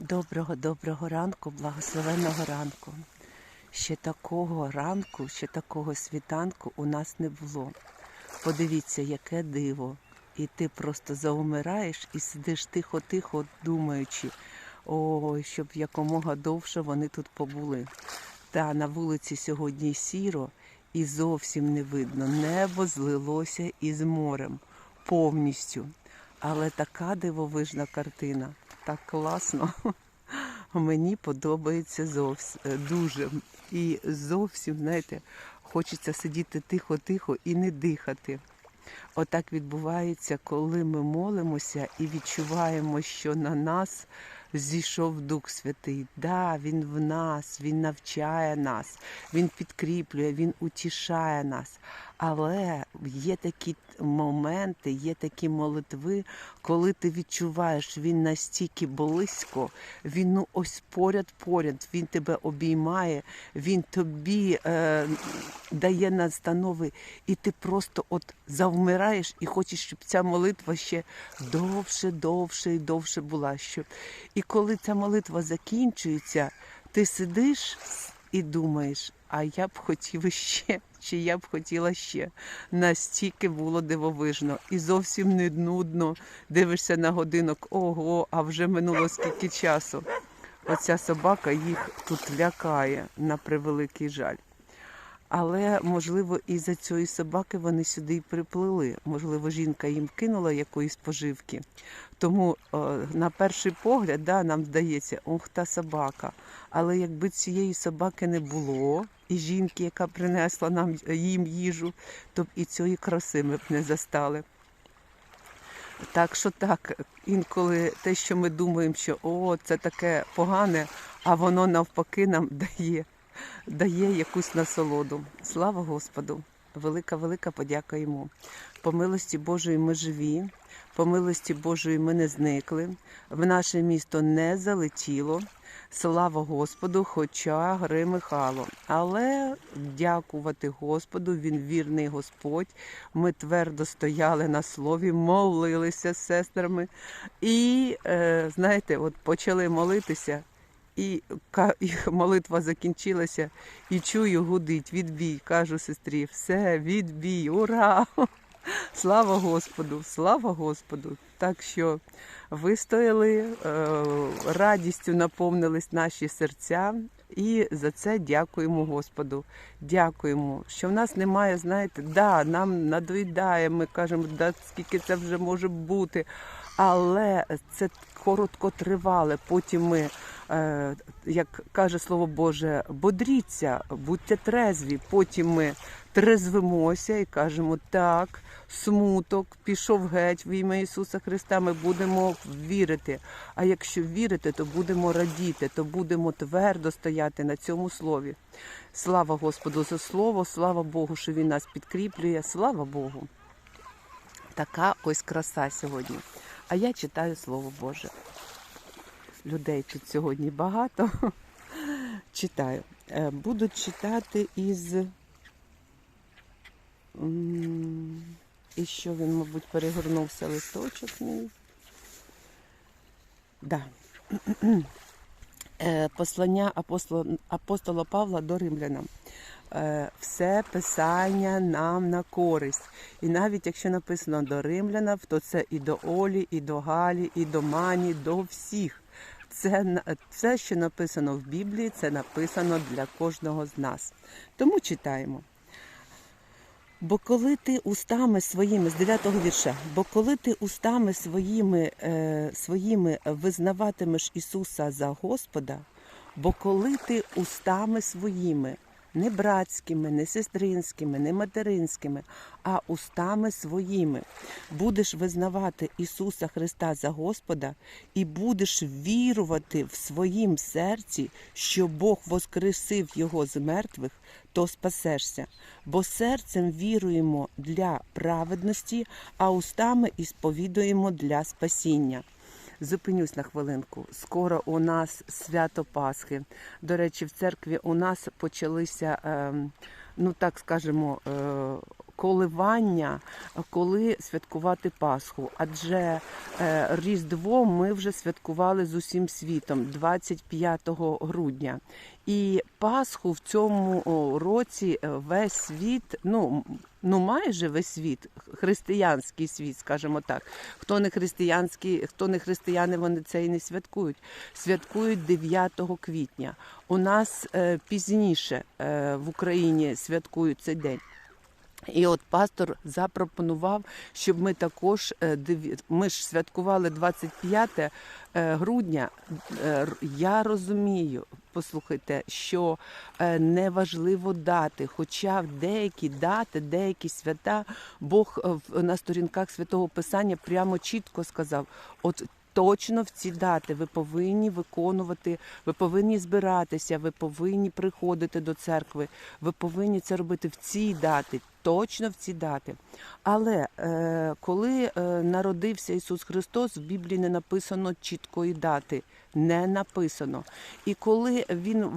Доброго, доброго ранку, благословенного ранку. Ще такого ранку, ще такого світанку у нас не було. Подивіться, яке диво. І ти просто заумираєш і сидиш тихо-тихо, думаючи, ой, щоб якомога довше вони тут побули. Та на вулиці сьогодні сіро і зовсім не видно. Небо злилося із морем повністю. Але така дивовижна картина, так класно. Мені подобається зовсім дуже. І зовсім, знаєте, хочеться сидіти тихо-тихо і не дихати. Отак відбувається, коли ми молимося і відчуваємо, що на нас зійшов Дух Святий. Да, Він в нас, Він навчає нас, Він підкріплює, Він утішає нас. Але є такі моменти, є такі молитви, коли ти відчуваєш, він настільки близько, він ну ось поряд-поряд, він тебе обіймає, він тобі е, дає настанови, і ти просто от завмираєш і хочеш, щоб ця молитва ще довше, довше і довше була. Щоб... І коли ця молитва закінчується, ти сидиш і думаєш, а я б хотів ще, чи я б хотіла ще. Настільки було дивовижно і зовсім не нудно. Дивишся на годинок, ого, а вже минуло скільки часу. Оця собака їх тут лякає на превеликий жаль. Але, можливо, із-за цієї собаки вони сюди й приплили. Можливо, жінка їм кинула якоїсь поживки. Тому е, на перший погляд да, нам здається, ох, та собака. Але якби цієї собаки не було, і жінки, яка принесла нам їм їжу, то б і цієї краси ми б не застали. Так що так, інколи те, що ми думаємо, що о, це таке погане, а воно навпаки нам дає, дає якусь насолоду. Слава Господу! Велика, велика подяка йому. По милості Божої ми живі, по милості Божої ми не зникли, в наше місто не залетіло. Слава Господу, хоча гримихало. Але дякувати Господу, Він вірний Господь. Ми твердо стояли на слові, молилися з сестрами. І, е, знаєте, от почали молитися, і молитва закінчилася, і чую, гудить, відбій. Кажу сестрі, все, відбій, ура! Слава Господу, слава Господу. Так що вистояли, е, радістю наповнились наші серця, і за це дякуємо Господу. Дякуємо, що в нас немає, знаєте, да, нам надоїдає, ми кажемо, да, скільки це вже може бути. Але це короткотривале. Потім ми, е, як каже Слово Боже, бодріться, будьте трезві. Потім ми трезвимося і кажемо так, смуток пішов геть в ім'я Ісуса Христа. Ми будемо вірити. А якщо вірити, то будемо радіти, то будемо твердо стояти на цьому слові. Слава Господу за слово, слава Богу, що Він нас підкріплює. Слава Богу. Така ось краса сьогодні. А я читаю Слово Боже. Людей тут сьогодні багато. Читаю. Е, Буду читати із. І що він, мабуть, перегорнувся листочок мій. Да. Е, Послання апостола, апостола Павла до римлянам. Е, Все писання нам на користь. І навіть якщо написано до римлянам, то це і до Олі, і до Галі, і до Мані, до всіх. Це все, що написано в Біблії, це написано для кожного з нас. Тому читаємо. Бо коли ти устами своїми з 9 вірша, бо коли ти устами своїми, е, своїми визнаватимеш Ісуса за Господа, бо коли ти устами своїми, не братськими, не сестринськими, не материнськими, а устами своїми будеш визнавати Ісуса Христа за Господа і будеш вірувати в своїм серці, що Бог воскресив Його з мертвих, то спасешся. Бо серцем віруємо для праведності, а устами і для спасіння. Зупинюсь на хвилинку. Скоро у нас свято Пасхи. До речі, в церкві у нас почалися, ем, ну так скажемо, е, коливання, коли святкувати Пасху. Адже е, Різдво ми вже святкували з усім світом 25 грудня. І Пасху в цьому році е, весь світ, ну, ну майже весь світ, християнський світ, скажімо так. Хто не християнський, хто не християни, вони це і не святкують. Святкують 9 квітня. У нас е, пізніше в Україні святкують цей день. І от пастор запропонував, щоб ми також е, ми ж святкували 25 е, грудня. Е, Я розумію, послухайте, що неважливо дати, хоча в деякі дати, деякі свята Бог на сторінках святого Писання прямо чітко сказав: от. Точно в ці дати ви повинні виконувати, ви повинні збиратися, ви повинні приходити до церкви, ви повинні це робити в ці дати, точно в ці дати. Але е, коли е, народився Ісус Христос, в Біблії не написано чіткої дати. Не написано. І коли він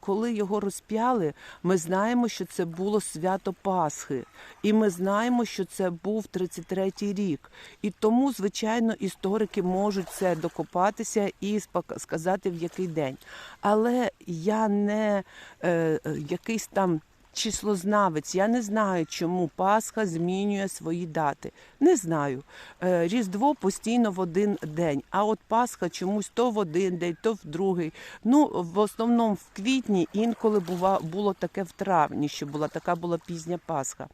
коли його розп'яли, ми знаємо, що це було свято Пасхи, і ми знаємо, що це був 33-й рік. І тому, звичайно, історики можуть це докопатися і сказати, в який день. Але я не е, якийсь там числознавець. Я не знаю, чому Пасха змінює свої дати. Не знаю. Е, Різдво постійно в один день, а от Пасха чомусь то в один день, то в другий. Ну, в основному в квітні інколи бува, було таке в травні, що була така була пізня Пасха.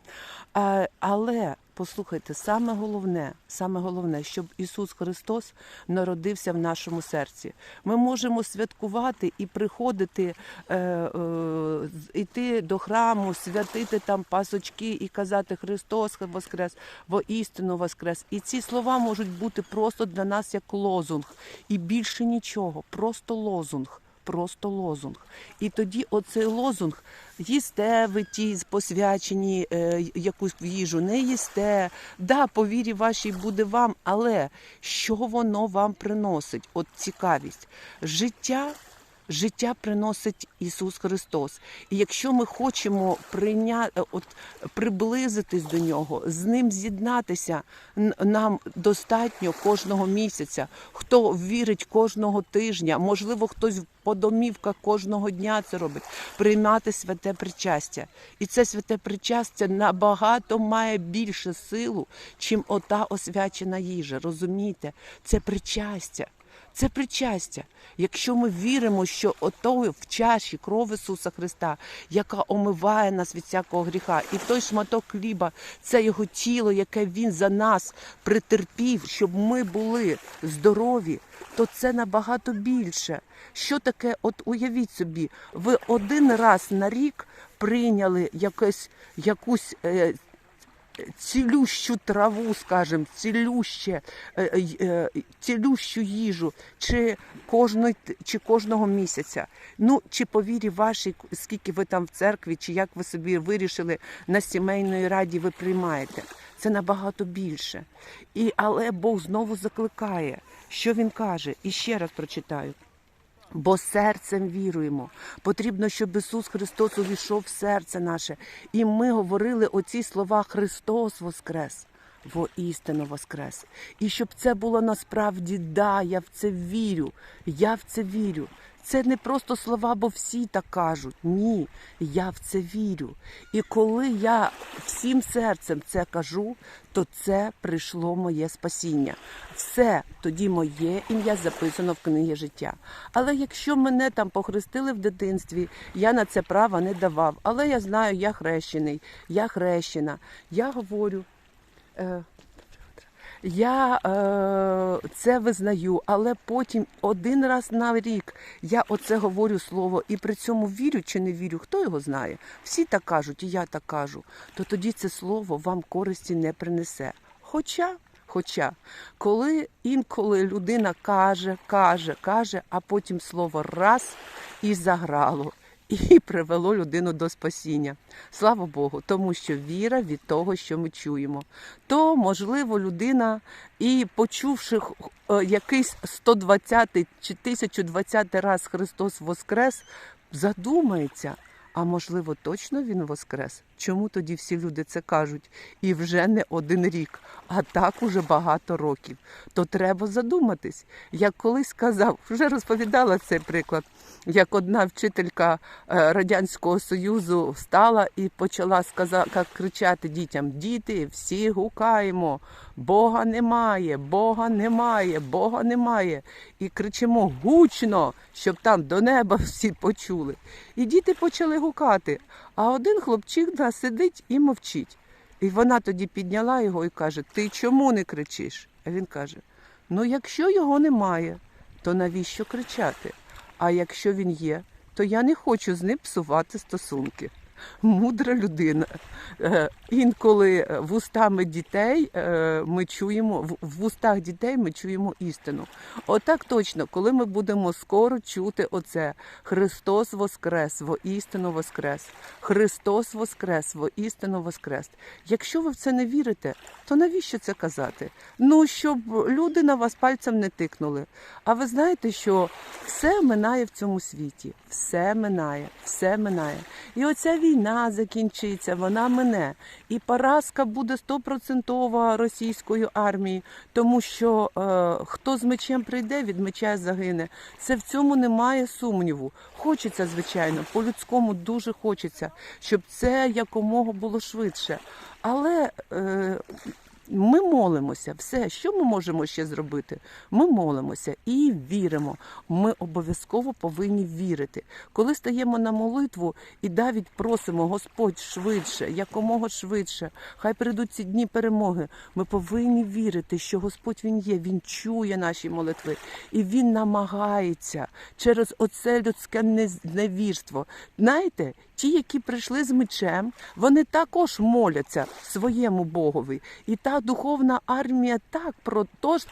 Але послухайте, саме головне, саме головне, щоб Ісус Христос народився в нашому серці. Ми можемо святкувати і приходити, е, е, іти до храму, святити там пасочки і казати Христос Воскрес, воістину Воскрес. І ці слова можуть бути просто для нас як лозунг. І більше нічого, просто лозунг. Просто лозунг. І тоді оцей лозунг їсте ви ті посвячені е, якусь їжу, не їсте. Да, по вірі вашій буде вам, але що воно вам приносить? От цікавість. Життя. Життя приносить Ісус Христос. І якщо ми хочемо прийняти, от приблизитись до нього, з ним з'єднатися, нам достатньо кожного місяця. Хто вірить кожного тижня, можливо, хтось по домівках кожного дня це робить, приймати святе причастя. І це святе причастя набагато має більше силу, чим ота освячена їжа. Розумієте? Це причастя. Це причастя. Якщо ми віримо, що ото в чаші кров Ісуса Христа, яка омиває нас від всякого гріха, і той шматок хліба це його тіло, яке Він за нас притерпів, щоб ми були здорові, то це набагато більше. Що таке? От уявіть собі, ви один раз на рік прийняли якесь, якусь. Е, цілющу траву, скажем, цілюще, е, е, е, цілющу їжу, чи кожної чи кожного місяця. Ну чи по вірі вашій, скільки ви там в церкві, чи як ви собі вирішили на сімейної раді, ви приймаєте. Це набагато більше. І але Бог знову закликає, що він каже, і ще раз прочитаю. Бо серцем віруємо. Потрібно, щоб Ісус Христос увійшов в серце наше. І ми говорили оці слова Христос Воскрес. Воістину Воскрес. І щоб це було насправді да, я в це вірю. Я в це вірю. Це не просто слова, бо всі так кажуть. Ні, я в це вірю. І коли я всім серцем це кажу, то це прийшло моє спасіння. Все тоді моє ім'я записано в книгі життя. Але якщо мене там похрестили в дитинстві, я на це права не давав. Але я знаю, я хрещений, я хрещена. Я говорю. Е, я е, це визнаю, але потім один раз на рік я оце говорю слово і при цьому вірю чи не вірю, хто його знає. Всі так кажуть, і я так кажу. То тоді це слово вам користі не принесе. Хоча, хоча, коли інколи людина каже, каже, каже, а потім слово раз і заграло. І привело людину до спасіння. Слава Богу, тому що віра від того, що ми чуємо. То, можливо, людина, і почувши е, якийсь 120 чи 1020 раз Христос Воскрес, задумається, а можливо, точно Він Воскрес? Чому тоді всі люди це кажуть? І вже не один рік, а так уже багато років. То треба задуматись. Як колись сказав, вже розповідала цей приклад, як одна вчителька е, Радянського Союзу встала і почала сказа, як кричати дітям: Діти, всі гукаємо, Бога немає, Бога немає, Бога немає. І кричимо гучно, щоб там до неба всі почули. І діти почали гукати. А один хлопчик да, сидить і мовчить. І вона тоді підняла його і каже: Ти чому не кричиш? А він каже: Ну, якщо його немає, то навіщо кричати? А якщо він є, то я не хочу з ним псувати стосунки. Мудра людина. Е, Інколи е, вустами дітей е, ми чуємо, в- вустах дітей ми чуємо істину. Отак точно, коли ми будемо скоро чути оце Христос Воскрес, воістину Воскрес. Христос Воскрес, воістину Воскрес. Якщо ви в це не вірите, то навіщо це казати? Ну, щоб люди на вас пальцем не тикнули. А ви знаєте, що все минає в цьому світі, все минає, все минає. І оця війна закінчиться, вона мине. І поразка буде стопроцентова російської армії, тому що е, хто з мечем прийде, від меча загине. Це в цьому немає сумніву. Хочеться, звичайно, по-людському дуже хочеться, щоб це якомога було швидше. Але е, ми молимося, все, що ми можемо ще зробити? Ми молимося і віримо. Ми обов'язково повинні вірити. Коли стаємо на молитву і навіть просимо Господь швидше, якомога швидше, хай прийдуть ці дні перемоги. Ми повинні вірити, що Господь Він є, Він чує наші молитви, і Він намагається через оце людське невірство. Знаєте, ті, які прийшли з мечем, вони також моляться своєму Богові. І та духовна армія так про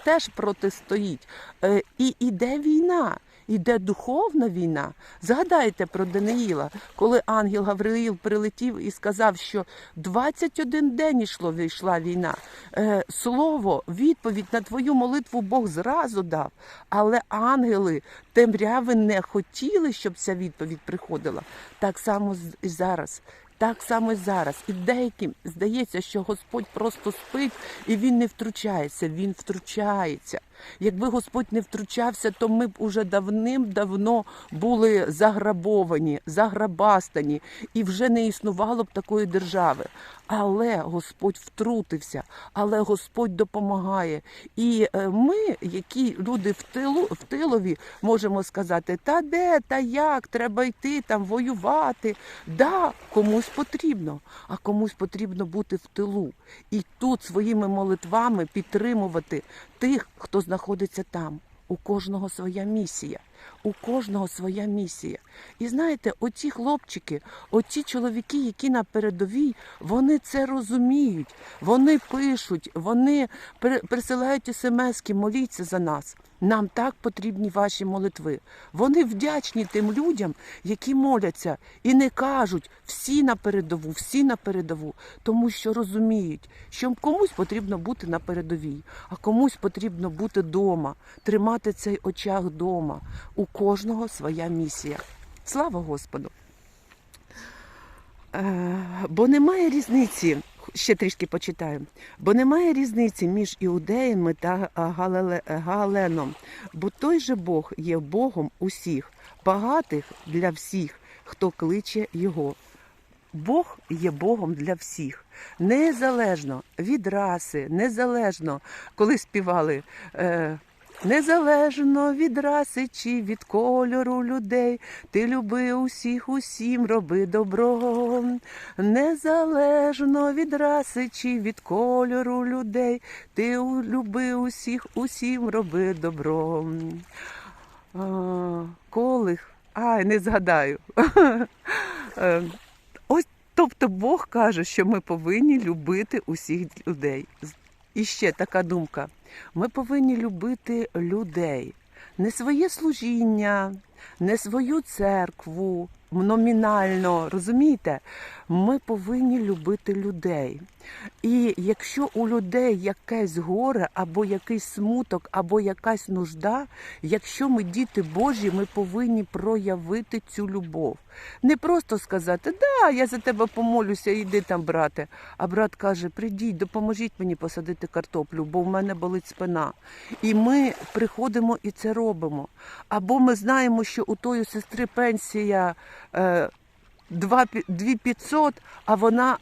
теж протистоїть. Е, і іде війна. Іде духовна війна. Згадайте про Даниїла, коли ангел Гавриїл прилетів і сказав, що 21 день йшло йшла війна. Е, слово, відповідь на твою молитву Бог зразу дав. Але ангели темряви не хотіли, щоб ця відповідь приходила. Так само і зараз. Так само і зараз. І деяким здається, що Господь просто спить і він не втручається. Він втручається. Якби Господь не втручався, то ми б уже давним-давно були заграбовані, заграбастані, і вже не існувало б такої держави. Але Господь втрутився, але Господь допомагає. І е, ми, які люди в тилу в тилові, можемо сказати, та де, та як, треба йти там воювати. Да, комусь потрібно, а комусь потрібно бути в тилу. І тут своїми молитвами підтримувати тих, хто знаходиться там. У кожного своя місія, у кожного своя місія. І знаєте, оці хлопчики, оці чоловіки, які на передовій, вони це розуміють, вони пишуть, вони присилають смски, моліться за нас. Нам так потрібні ваші молитви. Вони вдячні тим людям, які моляться і не кажуть всі на передову, всі на передову, тому що розуміють, що комусь потрібно бути на передовій, а комусь потрібно бути вдома, тримати цей очаг вдома. У кожного своя місія. Слава Господу! Е, бо немає різниці, ще трішки почитаю, бо немає різниці між іудеями та а, Галеном, бо той же Бог є Богом усіх, багатих для всіх, хто кличе Його. Бог є Богом для всіх, незалежно від раси, незалежно, коли співали. Е, Незалежно від раси чи від кольору людей, ти люби усіх, усім роби добро. Незалежно від раси чи від кольору людей, ти люби усіх, усім роби добро. А, Колих, ай, не згадаю. Е, Ось, тобто Бог каже, що ми повинні любити усіх людей. І ще така думка: ми повинні любити людей, не своє служіння, не свою церкву, номінально, розумієте? Ми повинні любити людей. І якщо у людей якесь горе, або якийсь смуток, або якась нужда, якщо ми діти Божі, ми повинні проявити цю любов. Не просто сказати, да, я за тебе помолюся, іди там, брате. А брат каже: прийдіть, допоможіть мені посадити картоплю, бо в мене болить спина. І ми приходимо і це робимо. Або ми знаємо, що у тої сестри пенсія. Е, 2500, а вона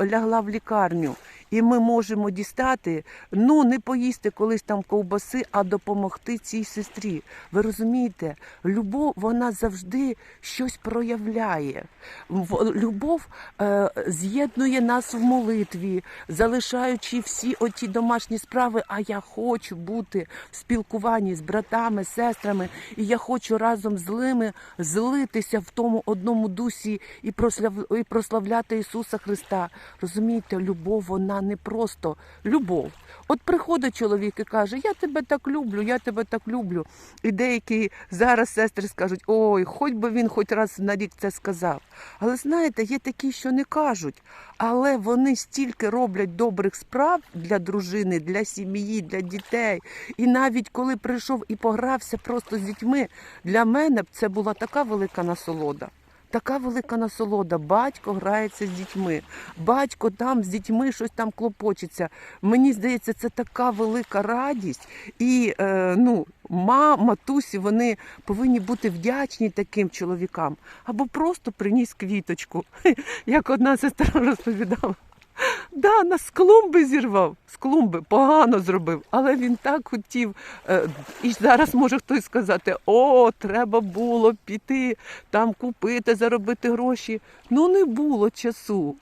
лягла в лікарню. І ми можемо дістати, ну не поїсти колись там ковбаси, а допомогти цій сестрі. Ви розумієте, любов вона завжди щось проявляє. Любов е, з'єднує нас в молитві, залишаючи всі оті домашні справи. А я хочу бути в спілкуванні з братами, сестрами, і я хочу разом з ними злитися в тому одному дусі і прославляти Ісуса Христа. Розумієте, любов вона не просто любов. От приходить чоловік і каже: Я тебе так люблю, я тебе так люблю. І деякі зараз сестри скажуть: ой, хоч би він хоч раз на рік це сказав. Але знаєте, є такі, що не кажуть, але вони стільки роблять добрих справ для дружини, для сім'ї, для дітей. І навіть коли прийшов і погрався просто з дітьми, для мене це була така велика насолода. Така велика насолода. Батько грається з дітьми. Батько там з дітьми щось там клопочеться. Мені здається, це така велика радість. І е, ну, ма, матусі вони повинні бути вдячні таким чоловікам. Або просто приніс квіточку, як одна сестра розповідала. Да, нас з клумби зірвав. З клумби погано зробив, але він так хотів. Е, і зараз може хтось сказати: о, треба було піти там купити, заробити гроші. Ну не було часу.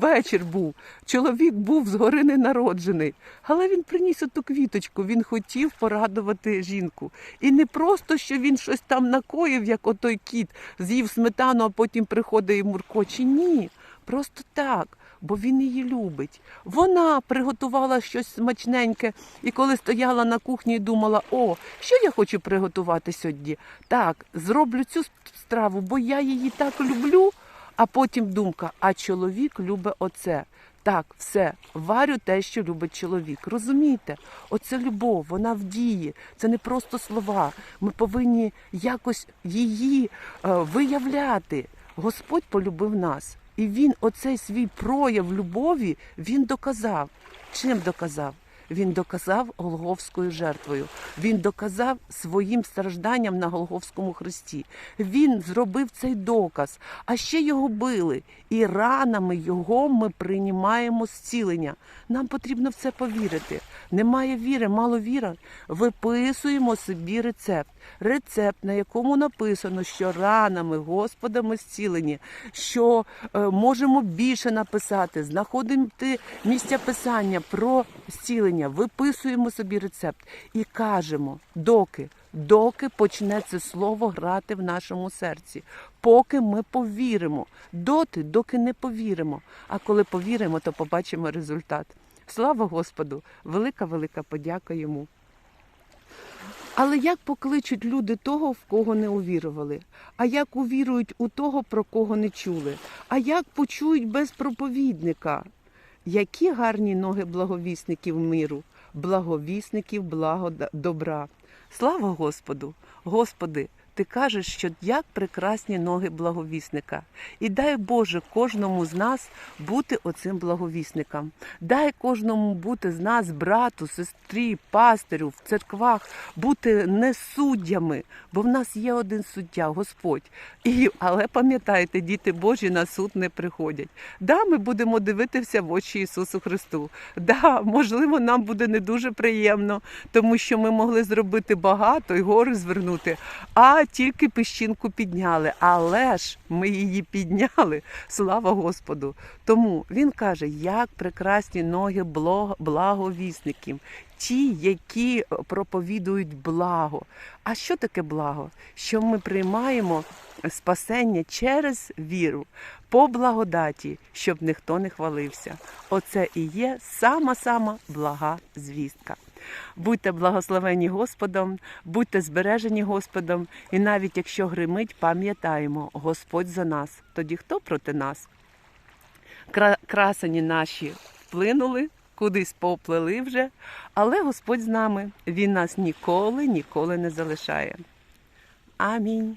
Вечір був, чоловік був згори не народжений, але він приніс оту квіточку, він хотів порадувати жінку. І не просто, що він щось там накоїв, як отой кіт, з'їв сметану, а потім приходить і муркоче. Ні, просто так бо він її любить. Вона приготувала щось смачненьке, і коли стояла на кухні і думала, о, що я хочу приготувати сьогодні? Так, зроблю цю страву, бо я її так люблю. А потім думка, а чоловік любить оце. Так, все, варю те, що любить чоловік. Розумієте? Оце любов, вона в дії. Це не просто слова. Ми повинні якось її е, виявляти. Господь полюбив нас. І він оцей свій прояв любові він доказав. Чим доказав? Він доказав Голговською жертвою. Він доказав своїм стражданням на Голговському хресті. Він зробив цей доказ, а ще його били. І ранами його ми приймаємо зцілення. Нам потрібно в це повірити. Немає віри, мало віри. Виписуємо собі рецепт. Рецепт, на якому написано, що ранами Господа ми зцілені, що е, можемо більше написати, знаходимо ті місця писання про зцілення, виписуємо собі рецепт і кажемо, доки, доки почне це слово грати в нашому серці, поки ми повіримо, доти, доки не повіримо. А коли повіримо, то побачимо результат. Слава Господу! Велика, велика подяка йому. Але як покличуть люди того, в кого не увірували? А як увірують у того, про кого не чули? А як почують без проповідника? Які гарні ноги благовісників миру, благовісників благо добра. Слава Господу! Господи, ти кажеш, що як прекрасні ноги благовісника. І дай Боже кожному з нас бути оцим благовісником. Дай кожному бути з нас, брату, сестрі, пастирю, в церквах, бути не суддями, бо в нас є один суддя, Господь. І, але пам'ятайте, діти Божі на суд не приходять. Да, ми будемо дивитися в очі Ісусу Христу. Да, можливо, нам буде не дуже приємно, тому що ми могли зробити багато і гори звернути. А тільки піщинку підняли, але ж ми її підняли. Слава Господу! Тому він каже, як прекрасні ноги благовісників, ті, які проповідують благо. А що таке благо? Що ми приймаємо спасення через віру по благодаті, щоб ніхто не хвалився. Оце і є сама-сама блага звістка. Будьте благословені Господом, будьте збережені Господом, і навіть якщо гримить, пам'ятаємо, Господь за нас. Тоді хто проти нас? Красені наші вплинули, кудись поплили вже, але Господь з нами. Він нас ніколи, ніколи не залишає. Амінь.